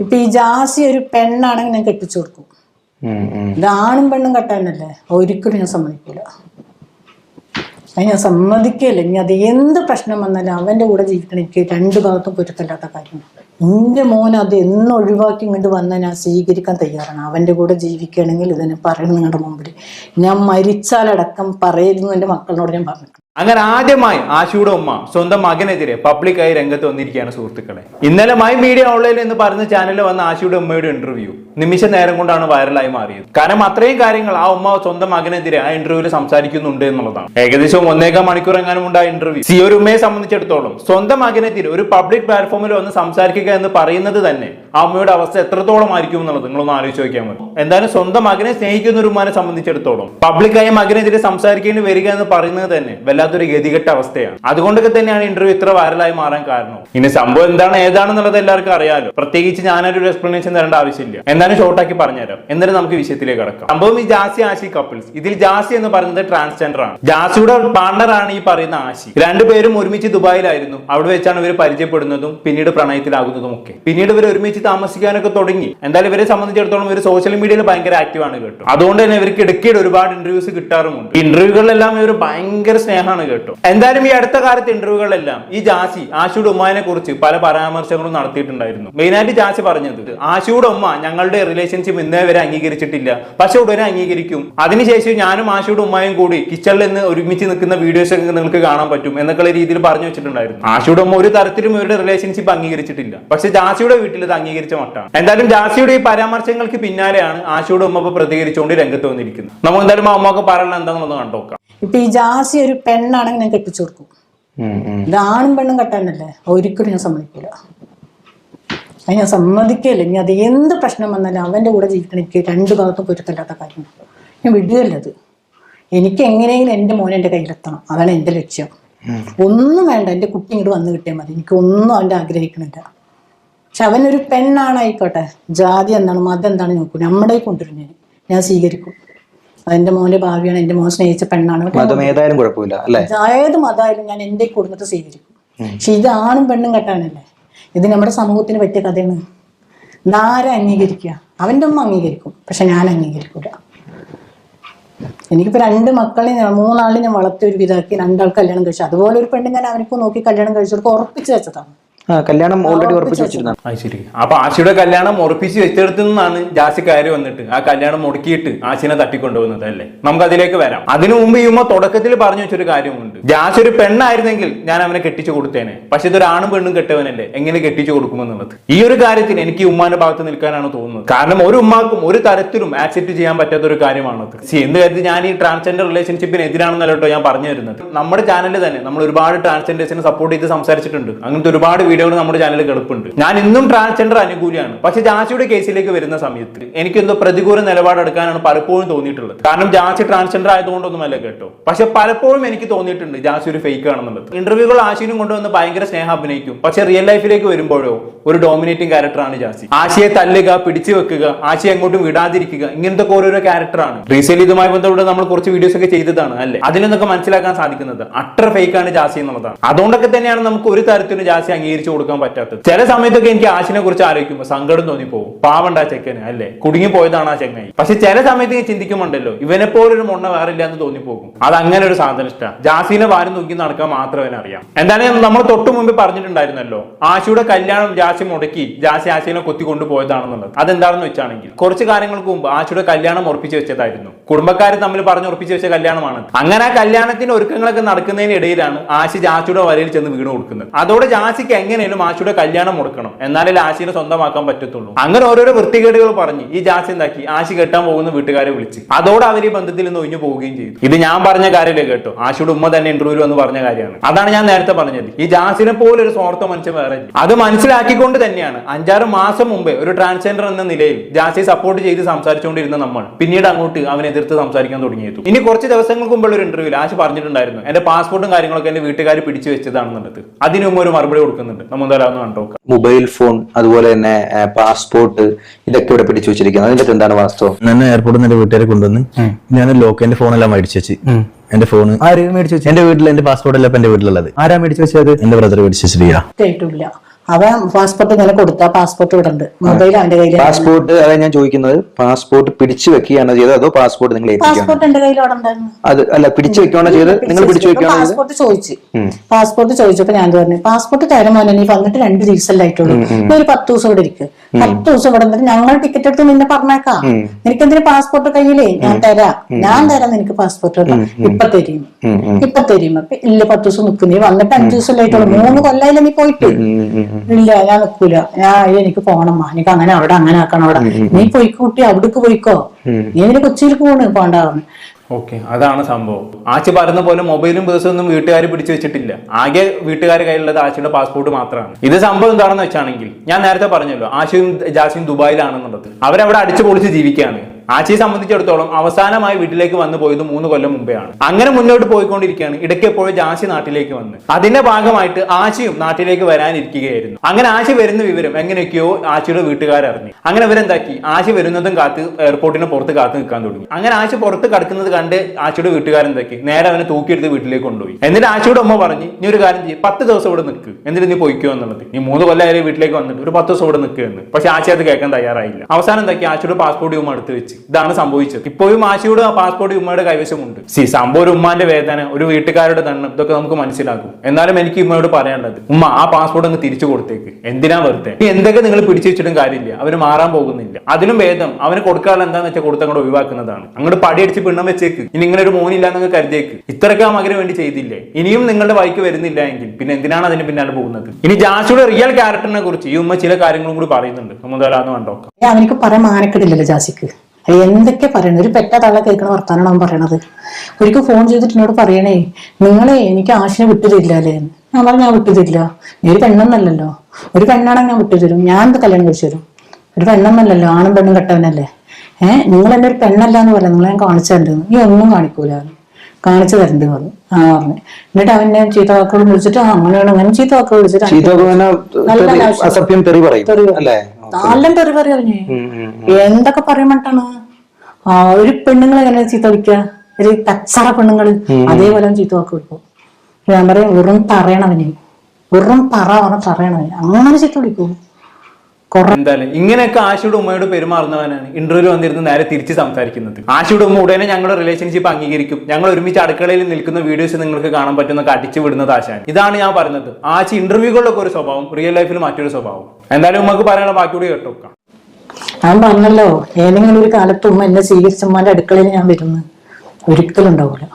ഇപ്പൊ ഈ ജാസി ഒരു പെണ്ണാണെങ്കിൽ ഞാൻ കെട്ടിച്ചു കൊടുക്കും. ഇത് ആണും പെണ്ണും കെട്ടാനല്ലേ? ഒരിക്കലും ഞാൻ സമ്മതിക്കില്ല അത് ഞാൻ സമ്മതിക്കില്ല ഇനി അത് എന്ത് പ്രശ്നം വന്നാലും അവന്റെ കൂടെ ജീവിക്കണം. എനിക്ക് രണ്ട് ഭാഗത്തും പൊരുത്തല്ലാത്ത കാര്യമാണ് എന്റെ മോൻ അത് എന്ന് ഒഴിവാക്കി ഇങ്ങോട്ട് വന്നാൽ ഞാൻ സ്വീകരിക്കാൻ തയ്യാറാണ്. അവന്റെ കൂടെ ജീവിക്കുകയാണെങ്കിൽ ഇതിനെ പറയണം നിങ്ങളുടെ മുമ്പിൽ ഞാൻ മരിച്ചാലടക്കം പറയരുന്നു എന്റെ മക്കളോട് ഞാൻ പറഞ്ഞു അങ്ങനെ ആദ്യമായി ആശുയുടെ ഉമ്മ സ്വന്തം മകനെതിരെ പബ്ലിക്കായി രംഗത്ത് വന്നിരിക്കുകയാണ് സുഹൃത്തുക്കളെ. ഇന്നലെ മൈ മീഡിയ ഓൺലൈൻ എന്ന് പറഞ്ഞ ചാനലിൽ വന്ന ആശുയുടെ ഉമ്മയുടെ ഇന്റർവ്യൂ നിമിഷ നേരം കൊണ്ടാണ് വൈറലായി മാറിയത്. കാരണം അത്രയും കാര്യങ്ങൾ ആ ഉമ്മ സ്വന്തം മകനെതിരെ ആ ഇന്റർവ്യൂവിൽ സംസാരിക്കുന്നുണ്ട് എന്നുള്ളതാണ്. ഏകദേശം ഒന്നേകാൽ മണിക്കൂർ എങ്ങാനും ഉണ്ട് ആ ഇന്റർവ്യൂ സി ഒരു ഉമ്മയെ സംബന്ധിച്ചിടത്തോളം സ്വന്തം മകനെതിരെ ഒരു പബ്ലിക് പ്ലാറ്റ്ഫോമിൽ വന്ന് സംസാരിക്കുക എന്ന് പറയുന്നത് തന്നെ ആ അമ്മയുടെ അവസ്ഥ എത്രത്തോളം ആയിരിക്കും എന്നുള്ളത് നിങ്ങളൊന്ന് ആലോചിച്ച് നോക്കിയാൽ മതി. എന്തായാലും സ്വന്തം മകനെ സ്നേഹിക്കുന്ന ഒരു ഉമ്മാനെ സംബന്ധിച്ചിടത്തോളം പബ്ലിക്കായി മകനെതിരെ സംസാരിക്കേണ്ടി വരിക എന്ന് പറയുന്നത് തന്നെ വല്ലാത്തൊരു ഗതികെട്ട അവസ്ഥയാണ്. അതുകൊണ്ടൊക്കെ തന്നെയാണ് ഇന്റർവ്യൂ ഇത്ര വൈറലായി മാറാൻ കാരണം. ഇനി സംഭവം എന്താണ് ഏതാണെന്നുള്ളത് എല്ലാവർക്കും അറിയാലോ. പ്രത്യേകിച്ച് ഞാനൊരു എക്സ്പ്ലനേഷൻ തരേണ്ട ആവശ്യമില്ല. എന്നാലും ഷോർട്ടാക്കി പറഞ്ഞുതരാം. എന്നിട്ട് നമുക്ക് വിഷയത്തിലേക്ക് കടക്കാം. സംഭവം ഈ ജാസി ആശി കപ്പിൾസ് ഇതിൽ ജാസി എന്ന് പറയുന്നത് ട്രാൻസ്ജെൻഡർ ആണ്. ജാസിയുടെ പാർട്ണർ ആണ് ഈ പറയുന്ന ആശി. രണ്ടുപേരും ഒരുമിച്ച് ദുബായിലായിരുന്നു. അവിടെ വെച്ചാണ് ഇവർ പരിചയപ്പെടുന്നതും പിന്നീട് പ്രണയത്തിലാകുന്നതും ഒക്കെ. പിന്നീട് ഇവർ ഒരുമിച്ച് താമസിക്കാനൊക്കെ തുടങ്ങി. എന്തായാലും ഇവരെ സംബന്ധിച്ചിടത്തോളം ഇവർ സോഷ്യൽ മീഡിയയിൽ ഭയങ്കര ആക്റ്റീവ് ആണ് കേട്ടോ. അതുകൊണ്ട് തന്നെ ഇവർക്ക് ഇടയ്ക്കിടെ ഒരുപാട് ഇന്റർവ്യൂസ് കിട്ടാറുമുണ്ട്. ഇന്റർവ്യൂകളിലെല്ലാം ഇവർ ഭയങ്കര സ്നേഹമാണ് കേട്ടോ. എന്തായാലും ഈ അടുത്ത കാലത്ത് ഇന്റർവ്യൂകളിലെല്ലാം ഈ ജാസി ആശുയുടെ ഉമ്മാനെ കുറിച്ച് പല പരാമർശങ്ങളും നടത്തിയിട്ടുണ്ടായിരുന്നു. മെയിനായിട്ട് ജാസി പറഞ്ഞത് ആശുയുടെ ഉമ്മ ഞങ്ങളുടെ റിലേഷൻഷിപ്പ് ഇന്നേ വരെ അംഗീകരിച്ചിട്ടില്ല. പക്ഷെ ഉടനെ അംഗീകരിക്കും. അതിനുശേഷം ഞാനും ആശുയുടെ ഉമ്മയും കൂടി കിച്ചണിൽ നിന്ന് ഒരുമിച്ച് നിൽക്കുന്ന വീഡിയോസ് ഒക്കെ നിങ്ങൾക്ക് കാണാൻ പറ്റും എന്നൊക്കെയുള്ള രീതിയിൽ പറഞ്ഞു വെച്ചിട്ടുണ്ടായിരുന്നു. ആശുയുടെ ഉമ്മ ഒരു തരത്തിലും ഇവരുടെ റിലേഷൻഷിപ്പ് അംഗീകരിച്ചിട്ടില്ല. പക്ഷെ ജാസിയുടെ വീട്ടിൽ ഇത് അംഗീകരിച്ച മട്ടാണ്. എന്തായാലും ജാസിയുടെ ഈ പരാമർശങ്ങൾക്ക് പിന്നാലെയാണ് ആശയുടെ ഉമ്മ പ്രതികരിച്ചുകൊണ്ട് രംഗത്ത് വന്നിരിക്കുന്നത്. നമുക്ക് എന്തായാലും ആ ഉമ്മക്ക് പറയണ എന്താണെന്നൊന്ന് കണ്ടോക്കാം ഇപ്പൊ ഈ ജാസി ഒരു പെണ്ണാണെങ്കിൽ ഞാൻ കെട്ടിച്ചു കൊടുക്കും. ഇത് ആണും പെണ്ണും കെട്ടാനല്ലേ? ഒരിക്കലും ഞാൻ സമ്മതിക്കില്ല അത് ഞാൻ സമ്മതിക്കില്ല ഇനി അത് എന്ത് പ്രശ്നം വന്നാലും അവന്റെ കൂടെ ജീവിക്കണം എനിക്ക് രണ്ട് ഭാഗത്തും പൊരുത്തല്ലാത്ത കാര്യമാണ്. ഞാൻ വിടുകയല്ല അത്. എനിക്ക് എങ്ങനെയെങ്കിലും എന്റെ മോനെ എന്റെ കയ്യിലെത്തണം. അതാണ് എന്റെ ലക്ഷ്യം. ഒന്നും വേണ്ട. എന്റെ കുട്ടി ഇങ്ങോട്ട് വന്നു കിട്ടിയാൽ മതി. എനിക്ക് ഒന്നും അവന്റെ ആഗ്രഹിക്കണില്ല. പക്ഷെ അവനൊരു പെണ്ണാണായിക്കോട്ടെ. ജാതി എന്താണ് മതം എന്താണ് നോക്കൂ. നമ്മുടെ കൊണ്ടുവരും ഞാൻ ഞാൻ സ്വീകരിക്കും. അതെന്റെ മോന്റെ ഭാവിയാണ് എന്റെ മോൻ സ്നേഹിച്ച പെണ്ണാണ്. മതം ഏതായാലും കുഴപ്പമില്ല അല്ലേ? ഏത് മതമായാലും ഞാൻ എന്റെ കുടുംബത്തെ സ്വീകരിക്കും. പക്ഷെ ഇത് ആണും പെണ്ണും കെട്ടാനല്ലേ? ഇത് നമ്മുടെ സമൂഹത്തിന് പറ്റിയ കഥയാണ്. നാരെ അംഗീകരിക്കുക? അവന്റെ അമ്മ അംഗീകരിക്കും പക്ഷെ ഞാൻ അംഗീകരിക്കൂല. എനിക്കിപ്പോ രണ്ട് മക്കളെ മൂന്നാളിനെ വളർത്തി ഒരു വിധാക്കി രണ്ടാൾ കല്യാണം കഴിച്ചു. അതുപോലെ ഒരു പെണ്ണ് ഞാൻ അവർക്ക് നോക്കി കല്യാണം കഴിച്ചു കൊടുക്കും ഉറപ്പിച്ചു വെച്ചതാണ്. കല്യാണം ഓൾറെഡി ഉറപ്പിച്ച് വെച്ചിരുന്നു. അത് ശരി. അപ്പൊ ആശയുടെ കല്യാണം ഉറപ്പിച്ച് വെച്ചെടുത്തു നിന്നാണ് ജാസി കയറി വന്നിട്ട് ആ കല്യാണം മുടക്കിയിട്ട് ആശിനെ തട്ടിക്കൊണ്ടുപോകുന്നത് അല്ലേ? നമുക്ക് അതിലേക്ക് വരാം. അതിനു മുമ്പ് ഈ ഉമ്മ തുടക്കത്തിൽ പറഞ്ഞു വെച്ചൊരു കാര്യമുണ്ട്. ജാസി ഒരു പെണ്ണായിരുന്നെങ്കിൽ ഞാൻ അവനെ കെട്ടിച്ചു കൊടുത്തേനെ. പക്ഷെ ഇതൊരു ആണും പെണ്ണും കെട്ടവനല്ലേ? എങ്ങനെ കെട്ടിച്ചു കൊടുക്കുമെന്നുള്ളത്. ഈ ഒരു കാര്യത്തിൽ എനിക്ക് ഉമ്മാന്റെ ഭാഗത്ത് നിൽക്കാനാണ് തോന്നുന്നത്. കാരണം ഒരു ഉമ്മാക്കും ഒരു തരത്തിലും ആക്സെപ്റ്റ് ചെയ്യാൻ പറ്റാത്ത ഒരു കാര്യമാണത് സി എന്ത് കരുതി ഞാൻ ഈ ട്രാൻസ്ജെൻഡർ റിലേഷൻഷിപ്പിന് എതിരാണെന്നല്ലോ ഞാൻ പറഞ്ഞു തരുന്നത്. നമ്മുടെ ചാനലിൽ തന്നെ നമ്മൾ ഒരുപാട് ട്രാൻസ്ജെൻഡേഴ്സിനെ സപ്പോർട്ട് ചെയ്ത് സംസാരിച്ചിട്ടുണ്ട്. അങ്ങനത്തെ ഒരുപാട് വീഡിയോകൾ നമ്മുടെ ചാനലിൽ കിടപ്പുണ്ട്. ഞാൻ ഇന്നും ട്രാൻസ്ജെൻഡർ അനുകൂലിയാണ്. പക്ഷെ ജാസിയുടെ കേസിലേക്ക് വരുന്ന സമയത്ത് എനിക്ക് എന്തോ പ്രതികൂല നിലപാടെടുക്കാനാണ് പലപ്പോഴും തോന്നിയിട്ടുള്ളത്. കാരണം ജാസി ട്രാൻസ്ജെൻഡർ ആയതുകൊണ്ടൊന്നുമല്ല കേട്ടോ. പക്ഷെ പലപ്പോഴും എനിക്ക് തോന്നിയിട്ടുണ്ട് ജാസി ഒരു ഫേക്ക് ആണെന്നുള്ളത്. ഇന്റർവ്യൂകൾ ആശിനും കൊണ്ടുവന്ന് ഭയങ്കര സ്നേഹം അഭിനയിക്കും. പക്ഷെ റിയൽ ലൈഫിലേക്ക് വരുമ്പോഴോ ഒരു ഡോമിനേറ്റിംഗ് ക്യാരക്ടറാണ് ജാസി. ആശയെ തല്ലുക പിടിച്ചു വെക്കുക ആശയെ അങ്ങോട്ടും വിടാതിരിക്കുക ഇങ്ങനത്തെ ഓരോരോ ക്യാരക്ടറാണ് റീസെന്റ് ഇതുമായി ബന്ധപ്പെട്ട് നമ്മൾ കുറച്ച് വീഡിയോസ് ഒക്കെ ചെയ്തതാണ് അല്ലേ? അതിൽ നിന്നൊക്കെ മനസ്സിലാക്കാൻ സാധിക്കുന്നത് അട്ടർ ഫേക്ക് ആണ് ജാസി എന്നുള്ളതാണ്. അതുകൊണ്ടൊക്കെ തന്നെയാണ് നമുക്ക് ഒരു തരത്തിലും ജാസി അംഗീകരിച്ചു കൊടുക്കാൻ പറ്റാത്തത്. ചില സമയത്തൊക്കെ എനിക്ക് ആശിനെ കുറിച്ച് ആലോചിക്കുമ്പോൾ സങ്കടം തോന്നിപ്പോകും പാവണ്ട ചെക്കന് അല്ലേ? കുടുങ്ങി പോയതാണ് ആ ചെങ്ങായി. പക്ഷെ ചില സമയത്ത് ഞാൻ ചിന്തിക്കുമ്പോണ്ടല്ലോ ഇവനെ പോലൊരു മുണ്ണ വേറെ ഇല്ലാന്ന് തോന്നിപ്പോകും. അത് അങ്ങനെ ഒരു സാധനം ഇഷ്ടമാണ് ജാസിനെ വാരം നോക്കി നടക്കാൻ മാത്രമേ അറിയാം. എന്തായാലും നമ്മൾ തൊട്ട് മുമ്പ് പറഞ്ഞിട്ടുണ്ടായിരുന്നല്ലോ ആശിയുടെ കല്യാണം ജാസി മുടക്കി ജാസി ആശിനെ കൊത്തി കൊണ്ടുപോയതാണെന്നുള്ളത് അതെന്താണെന്ന് വെച്ചാണെങ്കിൽ കുറച്ച് കാര്യങ്ങൾക്ക് മുമ്പ് ആശിയുടെ കല്യാണം ഉറപ്പിച്ചു വെച്ചതായിരുന്നു. കുടുംബക്കാർ തമ്മിൽ പറഞ്ഞു ഉറപ്പിച്ചു വെച്ച കല്യാണമാണ് അങ്ങനെ ആ കല്യാണത്തിന്റെ ഒരുക്കങ്ങളൊക്കെ നടക്കുന്നതിനിടയിലാണ് ആശി ജാസിയുടെ വരയിൽ ചെന്ന് വീണ് കൊടുക്കുന്നത്. അതോടെ ജാസിക്ക് എങ്ങനെയും ആശിയുടെ കല്യാണം മുടക്കണം. എന്നാലേ ആശിനെ സ്വന്തമാക്കാൻ പറ്റത്തുള്ളൂ. അങ്ങനെ ഓരോരോ വൃത്തികേടുകൾ പറഞ്ഞ് ഈ ജാസി എന്താക്കി? ആശി കെട്ടാൻ പോകുന്ന വീട്ടുകാരെ വിളിച്ച്. അതോടെ അവർ ഈ ബന്ധത്തിൽ നിന്ന് ഒഴിഞ്ഞു പോവുകയും ചെയ്തു. ഇത് ഞാൻ പറഞ്ഞ കാര്യമല്ലേ കേട്ടോ. ആശിയുടെ ഉമ്മ തന്നെ ഇന്റർവ്യൂ എന്ന് പറഞ്ഞ കാര്യമാണ്. അതാണ് ഞാൻ നേരത്തെ പറഞ്ഞത്. ഈ ജാസിനെ പോലെ ഒരു സ്വാർത്ഥ മനുഷ്യൻ വേറെ. അത് മനസ്സിലാക്കിക്കൊണ്ട് തന്നെയാണ് അഞ്ചാറ് മാസം മുമ്പേ ഒരു ട്രാൻസ്ജെൻഡർ എന്ന നിലയിൽ ജാസി സപ്പോർട്ട് ചെയ്ത് സംസാരിച്ചുകൊണ്ടിരുന്ന നമ്മൾ പിന്നീട് അങ്ങോട്ട് അവനെ എതിർത്ത് സംസാരിക്കാൻ തുടങ്ങിയത്. ഇനി കുറച്ച് ദിവസങ്ങൾക്ക് മുമ്പുള്ള ഒരു ഇന്റർവ്യൂവിൽ ആശി പറഞ്ഞിട്ടുണ്ടായിരുന്നു. എന്റെ പാസ്പോർട്ടും കാര്യങ്ങളൊക്കെ എന്റെ വീട്ടുകാർ പിടിച്ചു വെച്ചതാണെന്നുള്ളത്. അതിനു മുമ്പ് ഒരു മറുപടി കൊടുക്കുന്നുണ്ട്. നമ്മൾ എന്തായാലും ഒന്ന് കണ്ടോക്കാം മൊബൈൽ ഫോൺ അതുപോലെ തന്നെ പാസ്പോർട്ട് ഇതൊക്കെ ഇവിടെ പിടിച്ചു വെച്ചിരിക്കുന്നത്. അതിന്റെ എന്താണ് വാസ്തവം? ഞാൻ എയർപോർട്ടിൽ നിന്ന് എന്റെ വീട്ടുകാരെ കൊണ്ടുവന്ന് ഞാൻ ലോക്ക് എന്റെ ഫോണെല്ലാം മേടിച്ചു വെച്ച്. എന്റെ ഫോൺ ആര് മേടിച്ചു വെച്ചു? എന്റെ വീട്ടിൽ എന്റെ പാസ്പോർട്ട് എല്ലാം ഇപ്പൊ എന്റെ വീട്ടിലുള്ളത്. ആരാ മേടിച്ചു വെച്ചത്? എന്റെ ബ്രദർ മേടിച്ചു വെച്ചിരിക്കുക കേട്ടില്ല അവൻ പാസ്പോർട്ട് ഇങ്ങനെ കൊടുത്ത പാസ്പോർട്ട് ഇവിടെ ഉണ്ട് മൊബൈൽ അവന്റെ കയ്യിൽ പാസ്പോർട്ട് അതായത് ഞാൻ ചോദിക്കുന്നത്. പാസ്പോർട്ട് പിടിച്ചു വെക്കുകയാണോ ചെയ്തത് അതോ പാസ്പോർട്ട് നിങ്ങൾ ഏൽപ്പിക്കുകയാണോ? പാസ്പോർട്ട് എന്റെ കയ്യിൽ അവിടെ ഉണ്ടായിരുന്നു. അത് അല്ല പിടിച്ചു വെക്കുകയാണോ ചെയ്തത്? നിങ്ങൾ പിടിച്ചു വെക്കുകയാണോ ചെയ്തത് പാസ്പോർട്ട് ചോദിച്ചു. പാസ്പോർട്ട് ചോദിച്ചപ്പോ ഞാൻ പറഞ്ഞു പാസ്പോർട്ട് തരാൻ മോനെ നീ വന്നിട്ട് രണ്ട് ദിവസമല്ലേ ആയിട്ടുള്ളൂ. നീ ഒരു പത്ത് ദിവസം ഇവിടെ ഇരിക്കും. പത്ത് ദിവസം ഇവിടെ നിന്നിട്ട് ഞങ്ങൾ ടിക്കറ്റ് എടുത്ത് നിന്നെ പറഞ്ഞേക്കാം. നിനക്ക് എന്തിനു പാസ്പോർട്ട് കയ്യിലേ? ഞാൻ തരാം. ഞാൻ തരാം നിനക്ക് പാസ്പോർട്ട് ഇപ്പൊ തരും. ഉം, ഉം. ഇപ്പൊ തരും. അപ്പൊ ഇല്ല പത്ത് ദിവസം നിൽക്കും. നീ വന്നിട്ട് അഞ്ചു ദിവസം ആയിട്ടുള്ളൂ. മൂന്ന് കൊല്ലായില്ല നീ പോയിട്ട്? ഉം, ഉം, ഉം. ഇല്ല ഞാൻ നിൽക്കൂല ഞാൻ എനിക്ക് പോണം. എനിക്ക് അങ്ങനെ അവിടെ അങ്ങനെ ആക്കണം അവിടെ. നീ പോയിക്കോ കുട്ടി അവിടേക്ക് പോയിക്കോ. നീ എന്റെ കൊച്ചിയിലേക്ക് പോണ്? പോണ്ടാവുന്നു ഓക്കെ അതാണ് സംഭവം. ആച്ചി പറയുന്ന പോലെ മൊബൈലും പേഴ്സും ഒന്നും വീട്ടുകാർ പിടിച്ചു വെച്ചിട്ടില്ല. ആകെ വീട്ടുകാർ കയ്യിലുള്ളത് ആശയുടെ പാസ്പോർട്ട് മാത്രമാണ് ഇത് സംഭവം എന്താണെന്ന് വെച്ചാണെങ്കിൽ ഞാൻ നേരത്തെ പറഞ്ഞല്ലോ ആശയും ജാസിയും ദുബായിലാണെന്നുള്ളത്. അവരവിടെ അടിച്ചു പൊളിച്ച് ജീവിക്കുകയാണ്. ആച്ചിയെ സംബന്ധിച്ചിടത്തോളം അവസാനമായി വീട്ടിലേക്ക് വന്നു പോയത് മൂന്ന് കൊല്ലം മുമ്പെയാണ്. അങ്ങനെ മുന്നോട്ട് പോയിക്കൊണ്ടിരിക്കുകയാണ്. ഇടയ്ക്ക് എപ്പോഴും ജാസി നാട്ടിലേക്ക് വന്ന്. അതിന്റെ ഭാഗമായിട്ട് ആശയും നാട്ടിലേക്ക് വരാനിരിക്കുകയായിരുന്നു. അങ്ങനെ ആശി വരുന്ന വിവരം എങ്ങനെയൊക്കെയോ ആശിയുടെ വീട്ടുകാരറിഞ്ഞു. അങ്ങനെ അവരെന്താക്കി ആശി വരുന്നതും കാത്ത് എയർപോർട്ടിന് പുറത്ത് കാത്തു നിൽക്കാൻ തുടങ്ങി. അങ്ങനെ ആശി പുറത്ത് കടക്കുന്നത് കണ്ട് ആശിയുടെ വീട്ടുകാരെന്താക്കി നേരെ അവനെ തൂക്കിയെടുത്ത് വീട്ടിലേക്ക് കൊണ്ടുപോയി. എന്നിട്ട് ആശിയുടെ അമ്മ പറഞ്ഞു നീ ഒരു കാര്യം ചെയ്യും. പത്ത് ദിവസം ഇവിടെ നിൽക്ക്. എന്നിട്ട് നീ പൊയ്ക്കോ എന്നുള്ളത്. നീ മൂന്ന് കൊല്ലം വീട്ടിലേക്ക് വന്നിട്ട്. ഒരു പത്ത് ദിവസം ഇവിടെ നിൽക്കുക എന്ന്. പക്ഷെ ആശി അത് കേൾക്കാൻ തയ്യാറായില്ല. അവസാനം എന്താക്കി? ആശിയുടെ പാസ്പോർട്ട് ഇവ എടുത്ത് വെച്ച് ഇതാണ് സംഭവിച്ചത്. ഇപ്പോഴും ആശയുടെ പാസ്പോർട്ട് ഉമ്മയുടെ കൈവശമുണ്ട്. സി സംഭവം ഒരു ഉമ്മാന്റെ വേദന ഒരു വീട്ടുകാരുടെ ദണ്ണം ഇതൊക്കെ നമുക്ക് മനസ്സിലാക്കും. എന്നാലും എനിക്ക് ഉമ്മയോട് പറയാനുള്ളത് ഉമ്മ ആ പാസ്പോർട്ട് അങ്ങ് തിരിച്ചു കൊടുത്തേക്ക്. എന്തിനാ വെറുതെ? ഇനി എന്തൊക്കെ നിങ്ങൾ പിടിച്ചു വെച്ചിട്ടും കാര്യമില്ല. അവന് മാറാൻ പോകുന്നില്ല. അതിലും ഭേദം അവന് കൊടുക്കാനുള്ള എന്താന്ന് വെച്ചാൽ കൊടുത്ത് അങ്ങോട്ട് ഒഴിവാക്കുന്നതാണ്. അങ്ങോട്ട് പടിയടിച്ച് പിണ്ണം വെച്ചേക്ക്. ഇനി ഇങ്ങനെ ഒരു മോനില്ല എന്നൊക്കെ കരുതേക്ക് ഇത്രയൊക്കെ മകന് വേണ്ടി ചെയ്തില്ലേ? ഇനിയും നിങ്ങളുടെ വഴിക്ക് വരുന്നില്ല എങ്കിൽ പിന്നെ എന്തിനാണ് അതിന് പിന്നാലെ പോകുന്നത്? ഇനി ജാസിയുടെ റിയൽ ക്യാരക്ടറിനെ കുറിച്ച് ഈ ഉമ്മ ചില കാര്യങ്ങളും കൂടി പറയുന്നുണ്ട്. മുതലാന്ന് കണ്ടോ അവനിക്ക് പറയാൻ മാനക്കെടില്ലല്ലോ ജാസിക്ക്. അത് എന്തൊക്കെ പറയണത് ഒരു പെറ്റ തള്ള കേൾക്കണ വർത്താനാണ് അവൻ പറയണത്? ഒരിക്കൽ ഫോൺ ചെയ്തിട്ട് എന്നോട് പറയണേ നിങ്ങളെ എനിക്ക് ആശിനെ വിട്ടുതരില്ലേ എന്ന് ഞാൻ പറഞ്ഞു ഞാൻ വിട്ടുതരില്ല. നീ ഒരു പെണ്ണെന്നല്ലോ ഒരു പെണ്ണാണെങ്കിൽ ഞാൻ വിട്ടുതരും. ഞാൻ എന്താ കല്യാണം കഴിച്ചു തരും? ഒരു പെണ്ണെന്നല്ലല്ലോ. ആണും പെണ്ണും കെട്ടവനല്ലേ? ഏഹ് നിങ്ങൾ എന്നെ ഒരു പെണ്ണല്ല എന്ന് പറയാം നിങ്ങളെ ഞാൻ കാണിച്ചു തരണ്ടെന്ന് നീ ഒന്നും കാണിക്കൂല. കാണിച്ചു തരണ്ട് പറഞ്ഞു. ആ പറഞ്ഞു. എന്നിട്ട് അവനെ ചീത്ത വാക്കുകൾ വിളിച്ചിട്ട് അങ്ങനെയാണ്. അങ്ങനെ ചീത്ത വാക്കുകൾ വിളിച്ചിട്ട്. അസഭ്യം തെറി പറയും. അല്ലേ? നല്ല തെറി പറഞ്ഞു. എന്തൊക്കെ പറയുമ്പോട്ടാണ് ആ ഒരു പെണ്ണുങ്ങൾ എങ്ങനെ ചീത്ത വിളിക്കുക? ഒരു കച്ചറ പെണ്ണുങ്ങൾ അതേപോലെ ചീത്ത വാക്ക് വിളിക്കും. ഞാൻ പറയും വെറും പറയണവനെ. വെറും പറ പറഞ്ഞ തറയണവന് അങ്ങനെ ചീത്ത വിളിക്കും. എന്തായാലും ഇങ്ങനെയൊക്കെ ആശയുടെ ഉമ്മയോട് പെരുമാറുന്നവനാണ്. ഇന്റർവ്യൂ വന്നിരുന്ന് നേരെ തിരിച്ച് സംസാരിക്കുന്നത്. ആശയുടെ ഉമ്മ ഉടനെ ഞങ്ങളുടെ റിലേഷൻഷിപ്പ് അംഗീകരിക്കും. ഞങ്ങൾ ഒരുമിച്ച് അടുക്കളയിൽ നിൽക്കുന്ന വീഡിയോസ് നിങ്ങൾക്ക് കാണാൻ പറ്റുന്ന കടിച്ചു വിടുന്നത് ആശാൻ ഇതാണ് ഞാൻ പറഞ്ഞത്. ആശ ഇന്റർവ്യൂകളിലൊക്കെ ഒരു സ്വഭാവം റിയൽ ലൈഫിൽ മറ്റൊരു സ്വഭാവം. എന്തായാലും ഉമ്മക്ക് പറയാനുള്ള ബാക്കി കൂടി കേട്ടോ ഞാൻ പറഞ്ഞല്ലോ ഏതെങ്കിലും ഒരു കാലത്ത് ഉമ്മ എന്നെ സ്വീകരിച്ചമ്മാന്റെ അടുക്കളയിൽ ഞാൻ വരുന്നു. ഒരിക്കലും ഉണ്ടാവില്ല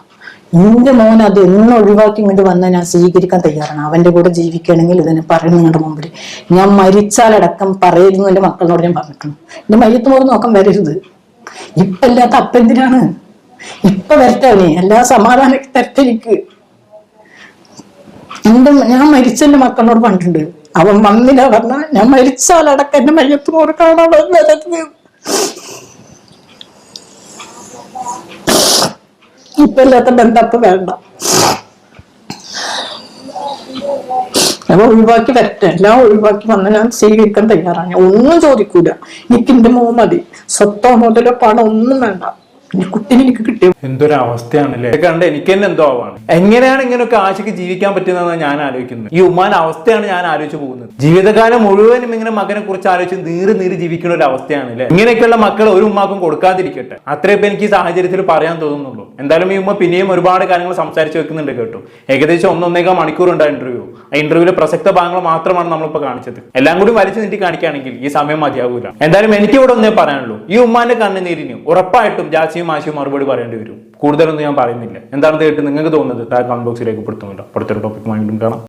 എന്റെ മോൻ അത് എന്നും ഒഴിവാക്കി ഇങ്ങോട്ട് വന്നാൽ ഞാൻ സ്വീകരിക്കാൻ തയ്യാറാണ്. അവന്റെ കൂടെ ജീവിക്കുകയാണെങ്കിൽ ഇതിനെ പറയുന്നു നിങ്ങളുടെ മുമ്പിൽ. ഞാൻ മരിച്ചാലടക്കം പറയരുന്നു എന്റെ മക്കളോട് ഞാൻ പറഞ്ഞിട്ടുണ്ട്. എന്റെ മയ്യത്ത് പോലും നോക്കാൻ വരരുത്. ഇപ്പൊ ഇല്ലാത്ത അപ്പ എന്തിനാണ്? ഇപ്പൊ വരട്ടെ എല്ലാ സമാധാനം തരട്ടെ എന്റെ ഞാൻ മരിച്ച എന്റെ മക്കളോട് പറഞ്ഞിട്ടുണ്ട്. അവൻ വന്നില്ല പറഞ്ഞാൽ ഞാൻ മരിച്ചാലടക്കം എന്റെ മയ്യത്ത് പോലും കാണാൻ വരരുത് ഇപ്പൊ ഇല്ലാത്ത ബന്ധം അപ്പൊ വേണ്ട. അപ്പൊ ഒഴിവാക്കി വരട്ടെ. എല്ലാം ഒഴിവാക്കി വന്ന് ഞാൻ സ്വീകരിക്കാൻ തയ്യാറാണ്. ഒന്നും ചോദിക്കൂല. എനിക്ക് എന്റെ മോ മതി. സ്വത്തോ മുതലോ പണം ഒന്നും വേണ്ട. കുട്ടീനെ എനിക്ക് കിട്ടിയ എന്തൊരു അവസ്ഥയാണല്ലേ ഇത് കണ്ട് എനിക്ക് തന്നെ എന്തോ ആവാണ്. എങ്ങനെയാണ് ഇങ്ങനെയൊക്കെ ആശയ്ക്ക് ജീവിക്കാൻ പറ്റുന്നതെന്ന് ഞാൻ ആലോചിക്കുന്നത്. ഈ ഉമ്മാൻ അവസ്ഥയാണ് ഞാൻ ആലോചിച്ച് പോകുന്നത്. ജീവിതകാലം മുഴുവനും ഇങ്ങനെ മകനെ കുറിച്ച് ആലോചിച്ച് നീറി നീറി ജീവിക്കുന്ന ഒരു അവസ്ഥയാണ് അല്ലേ ഇങ്ങനെയൊക്കെയുള്ള മക്കൾ ഒരു ഉമ്മാക്കും കൊടുക്കാതിരിക്കട്ടെ. അത്രയും എനിക്ക് ഈ സാഹചര്യത്തിൽ പറയാൻ തോന്നുന്നുള്ളൂ. എന്തായാലും ഈ ഉമ്മ പിന്നെയും ഒരുപാട് കാര്യങ്ങൾ സംസാരിച്ച് വെക്കുന്നുണ്ട് കേട്ടോ. ഏകദേശം ഒന്നൊന്നേക്കാൾ മണിക്കൂർ ഉണ്ട് ഇന്റർവ്യൂ ആ ഇന്റർവ്യൂവിലെ പ്രസക്ത ഭാഗങ്ങൾ മാത്രമാണ് നമ്മളിപ്പോൾ കാണിച്ചത്. എല്ലാം കൂടി വലിച്ചു നീട്ടി കാണിക്കുകയാണെങ്കിൽ ഈ സമയം മതിയാവൂല. എന്തായാലും എനിക്ക് ഇവിടെ ഒന്നേ പറയാനുള്ളൂ. ഈ ഉമ്മാന്റെ കണ്ണുനീരിന് ഉറപ്പായിട്ടും ജാസിയും ആശയും മറുപടി പറയേണ്ടി വരും. കൂടുതലൊന്നും ഞാൻ പറയുന്നില്ല. എന്താണെന്ന് കേട്ട് നിങ്ങൾക്ക് തോന്നുന്നത്? താഴെ കമന്റ് ബോക്സിലേക്ക് പൊടുത്തുമല്ലോ അടുത്തൊരു ടോപ്പിക്കുമായി വീണ്ടും കാണാം.